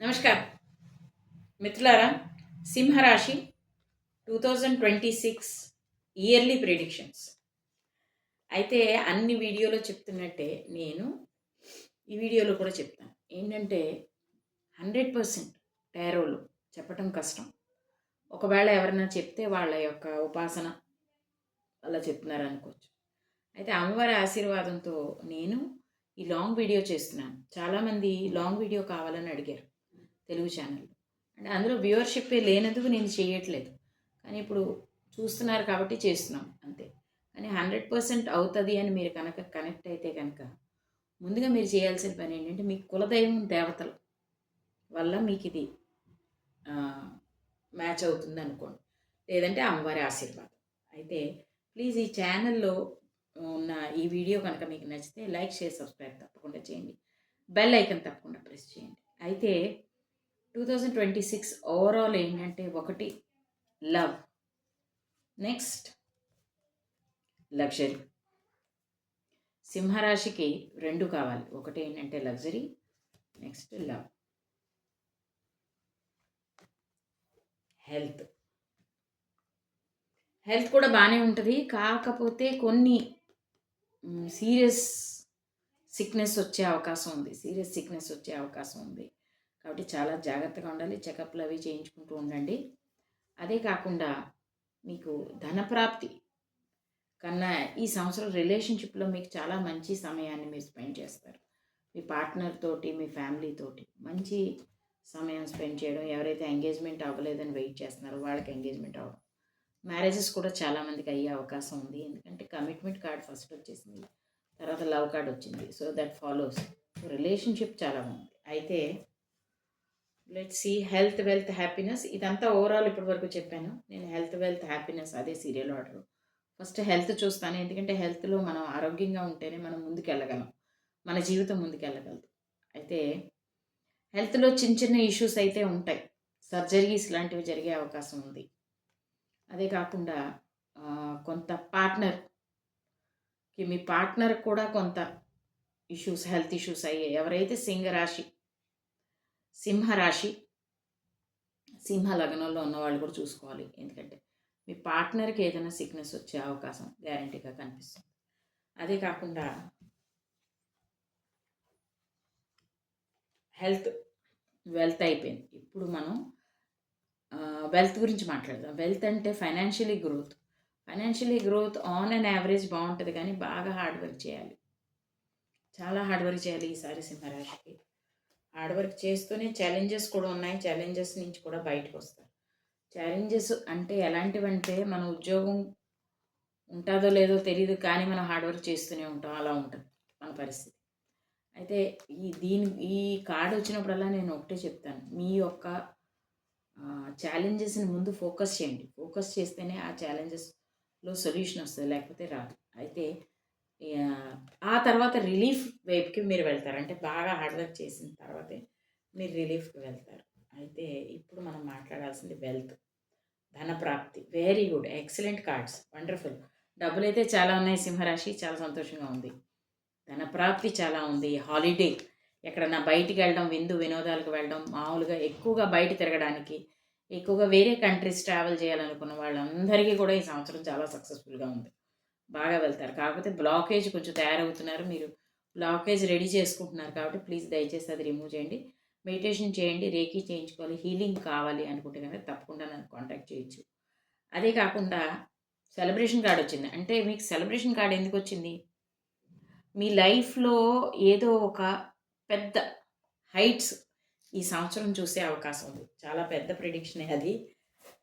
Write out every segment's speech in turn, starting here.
నమస్కారం. మిత్రులారా సింహరాశి two thousand twenty six yearly predictions అయితే అన్ని వీడియోలో చెప్తున్నట్టే నేను ఈ వీడియోలో కూడా చెప్తాను. ఏంటంటే హండ్రెడ్ పర్సెంట్ టైరోలు చెప్పటం కష్టం. ఒకవేళ ఎవరైనా చెప్తే వాళ్ళ యొక్క ఉపాసన అలా చెప్తున్నారు అనుకోవచ్చు. అయితే అమ్మవారి ఆశీర్వాదంతో నేను ఈ లాంగ్ వీడియో చేస్తున్నాను. చాలామంది లాంగ్ వీడియో కావాలని అడిగారు. తెలుగు ఛానల్లో అంటే అందులో వ్యూవర్షిప్ లేనందుకు నేను చేయట్లేదు. కానీ ఇప్పుడు చూస్తున్నారు కాబట్టి చేస్తున్నాం అంతే. కానీ హండ్రెడ్ పర్సెంట్ అవుతుంది అని మీరు కనుక కనెక్ట్ అయితే కనుక ముందుగా మీరు చేయాల్సిన పని ఏంటంటే మీ కులదైవం దేవతలు వల్ల మీకు ఇది మ్యాచ్ అవుతుంది అనుకోండి. లేదంటే అమ్మవారి ఆశీర్వాదం. అయితే ప్లీజ్ ఈ ఛానల్లో ఉన్న ఈ వీడియో కనుక మీకు నచ్చితే లైక్ షేర్ సబ్స్క్రైబ్ తప్పకుండా చేయండి. బెల్ ఐకన్ తప్పకుండా ప్రెస్ చేయండి. అయితే two thousand twenty six overall ఏంటంటే ఒకటి లవ్ నెక్స్ట్ లగ్జరీ సింహరాశికి రెండు కావాలి. ఒకటి ఏంటంటే luxury next love health health కూడా బాగానే ఉంటుంది. కాకపోతే కొన్ని సీరియస్ సిక్నెస్ వచ్చే అవకాశం ఉంది. సీరియస్ సిక్నెస్ వచ్చే అవకాశం ఉంది. కాబట్టి చాలా జాగ్రత్తగా ఉండాలి. చెకప్లు అవి చేయించుకుంటూ ఉండండి. అదే కాకుండా మీకు ధనప్రాప్తి కన్నా ఈ సంవత్సరం రిలేషన్షిప్లో మీకు చాలా మంచి సమయాన్ని మీరు స్పెండ్ చేస్తారు. మీ పార్ట్నర్ తోటి మీ ఫ్యామిలీ తోటి మంచి సమయం స్పెండ్ చేయడం ఎవరైతే ఎంగేజ్మెంట్ అవ్వలేదని వెయిట్ చేస్తున్నారో వాళ్ళకి ఎంగేజ్మెంట్ అవ్వడం. మ్యారేజెస్ కూడా చాలామందికి అయ్యే అవకాశం ఉంది. ఎందుకంటే కమిట్మెంట్ కార్డ్ ఫస్ట్ వచ్చేసింది. తర్వాత లవ్ కార్డ్ వచ్చింది. So that follows. రిలేషన్షిప్ చాలా బాగుంది. అయితే let see health wealth happiness ఇదంతా ఓవరాల్ ఇప్పటి వరకు చెప్పాను. నేను హెల్త్ వెల్త్ హ్యాపీనెస్ అదే సీరియల్ ఆర్డర్ ఫస్ట్ హెల్త్ చూస్తాను. ఎందుకంటే హెల్త్లో మనం ఆరోగ్యంగా ఉంటేనే మనం ముందుకెళ్ళగలం. మన జీవితం ముందుకెళ్ళగలదు. అయితే హెల్త్లో చిన్న చిన్న ఇష్యూస్ అయితే ఉంటాయి. సర్జరీస్ లాంటివి జరిగే అవకాశం ఉంది. అదే కాకుండా కొంత పార్ట్నర్కి మీ పార్ట్నర్ కూడా కొంత ఇష్యూస్ హెల్త్ ఇష్యూస్ అయ్యాయి ఎవరైతే సింగరాశి సింహరాశి. సింహ లగ్నంలో ఉన్న వాళ్ళు కూడా చూసుకోవాలి. ఎందుకంటే మీ పార్ట్నర్కి ఏదైనా సిక్నెస్ వచ్చే అవకాశం గ్యారంటీగా కనిపిస్తుంది. అదే కాకుండా హెల్త్ వెల్త్ అయిపోయింది. ఇప్పుడు మనం వెల్త్ గురించి మాట్లాడదాం. వెల్త్ అంటే financially growth. Financially growth on and average బాగుంటుంది కానీ బాగా హార్డ్ వర్క్ చేయాలి. చాలా హార్డ్ వర్క్ చేయాలి ఈసారి సింహరాశికి. హార్డ్ వర్క్ చేస్తూనే ఛాలెంజెస్ కూడా ఉన్నాయి. ఛాలెంజెస్ నుంచి కూడా బయటకు వస్తారు. ఛాలెంజెస్ అంటే ఎలాంటివంటే మన ఉద్యోగం ఉంటుందో లేదో తెలియదు కానీ మనం హార్డ్ వర్క్ చేస్తూనే ఉంటాం. అలా ఉంటుంది మన పరిస్థితి. అయితే ఈ దీని ఈ కార్డు వచ్చినప్పుడల్లా నేను ఒకటే చెప్తాను. మీ యొక్క ఛాలెంజెస్ని ముందు ఫోకస్ చేయండి. ఫోకస్ చేస్తేనే ఆ ఛాలెంజెస్లో సొల్యూషన్ వస్తుంది లేకపోతే రాదు. అయితే ఆ తర్వాత రిలీఫ్ వైపుకి మీరు వెళ్తారు? అంటే బాగా హార్డ్వర్క్ చేసిన తర్వాతే మీరు రిలీఫ్కి వెళ్తారు. అయితే ఇప్పుడు మనం మాట్లాడాల్సింది వెల్త్ ధనప్రాప్తి. Very good. Excellent cards. Wonderful. డబ్బులు అయితే చాలా ఉన్నాయి సింహరాశి. చాలా సంతోషంగా ఉంది. ధనప్రాప్తి చాలా ఉంది. హాలిడే. ఎక్కడన్నా బయటికి వెళ్ళడం విందు వినోదాలకు వెళ్ళడం మామూలుగా ఎక్కువగా బయట తిరగడానికి ఎక్కువగా వేరే కంట్రీస్ ట్రావెల్ చేయాలనుకున్న వాళ్ళందరికీ కూడా ఈ సంవత్సరం చాలా సక్సెస్ఫుల్గా ఉంది. బాగా వెళ్తారు. కాకపోతే బ్లాకేజ్ కొంచెం తయారవుతున్నారు. మీరు బ్లాకేజ్ రెడీ చేసుకుంటున్నారు కాబట్టి ప్లీజ్ దయచేసి అది రిమూవ్ చేయండి. మెడిటేషన్ చేయండి రేకీ చేయించుకోవాలి హీలింగ్ కావాలి అనుకుంటే కనుక తప్పకుండా నన్ను కాంటాక్ట్ చేయొచ్చు. అదే కాకుండా సెలబ్రేషన్ కార్డ్ వచ్చింది. అంటే మీకు సెలబ్రేషన్ కార్డ్ ఎందుకు వచ్చింది? మీ లైఫ్లో ఏదో ఒక పెద్ద హైట్స్ ఈ సంవత్సరం చూసే అవకాశం ఉంది. చాలా పెద్ద ప్రిడిక్షనే అది.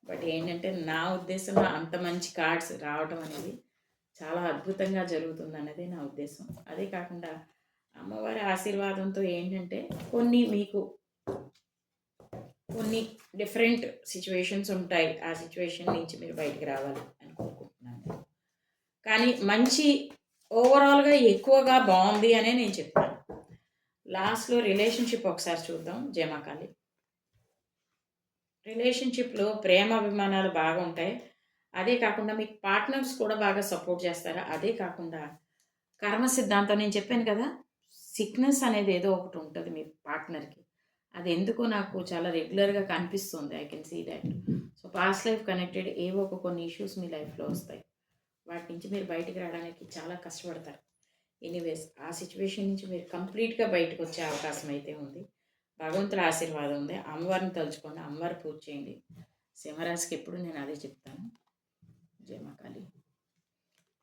బట్ ఏంటంటే నా ఉద్దేశంలో అంత మంచి కార్డ్స్ రావడం అనేది చాలా అద్భుతంగా జరుగుతుంది అన్నది నా ఉద్దేశం. అదే కాకుండా అమ్మవారి ఆశీర్వాదంతో ఏంటంటే కొన్ని మీకు కొన్ని డిఫరెంట్ సిచ్యువేషన్స్ ఉంటాయి. ఆ సిచ్యువేషన్ నుంచి మీరు బయటికి రావాలి అని కోరుకుంటున్నాను. కానీ మంచి ఓవరాల్గా ఎక్కువగా బాగుంది అనే నేను చెప్తాను. లాస్ట్లో రిలేషన్షిప్ ఒకసారి చూద్దాం జమాకాలి రిలేషన్షిప్లో ప్రేమ అభిమానాలు బాగా ఉంటాయి అదే కాకుండా మీకు పార్ట్నర్స్ కూడా బాగా సపోర్ట్ చేస్తారా? అదే కాకుండా కర్మ సిద్ధాంతం నేను చెప్పాను కదా సిక్నెస్ అనేది ఏదో ఒకటి ఉంటుంది మీ పార్ట్నర్కి. అది ఎందుకో నాకు చాలా రెగ్యులర్గా కనిపిస్తుంది I can see that. So past life connected ఏవో ఒక కొన్ని ఇష్యూస్ మీ లైఫ్లో వస్తాయి. వాటి నుంచి మీరు బయటికి రావడానికి చాలా కష్టపడతారు. ఎనీవేస్ ఆ సిచ్యువేషన్ నుంచి మీరు కంప్లీట్గా బయటకు వచ్చే అవకాశం అయితే ఉంది. భగవంతుల ఆశీర్వాదం ఉంది. అమ్మవారిని తలుచుకోండి అమ్మవారి పూజ చేయండి. సింహరాశికి ఎప్పుడు నేను అదే చెప్తాను. జయమకాళి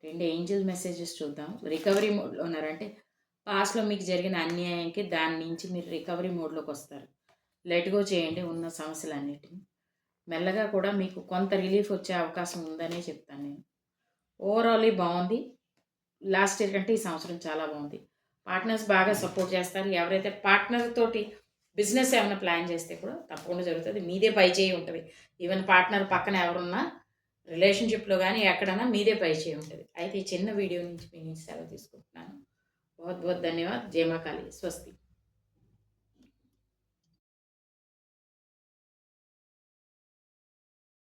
రెండు ఏంజల్ మెసేజెస్ చూద్దాం. రికవరీ మోడ్లో ఉన్నారంటే పాస్ట్లో మీకు జరిగిన అన్యాయంకి దాని నుంచి మీరు రికవరీ మోడ్లోకి వస్తారు. లెట్గో చేయండి ఉన్న సమస్యలన్నిటిని. మెల్లగా కూడా మీకు కొంత రిలీఫ్ వచ్చే అవకాశం ఉందనే చెప్తాను నేను. ఓవరాల్లీ బాగుంది. లాస్ట్ ఇయర్ కంటే ఈ సంవత్సరం చాలా బాగుంది. పార్ట్నర్స్ బాగా సపోర్ట్ చేస్తారు. ఎవరైతే పార్ట్నర్ తోటి బిజినెస్ ఏమైనా ప్లాన్ చేస్తే కూడా తప్పకుండా జరుగుతుంది. మీదే పై చేయి ఉంటుంది. ఈవెన్ పార్ట్నర్ పక్కన ఎవరున్నా రిలేషన్షిప్లో కానీ ఎక్కడైనా మీదే పై చేయి ఉంటుంది. అయితే ఈ చిన్న వీడియో నుంచి మీ సెలవు తీసుకుంటున్నాను. బహుత్ బహుత్ ధన్యవాద్. జయమాకాళి స్వస్తి.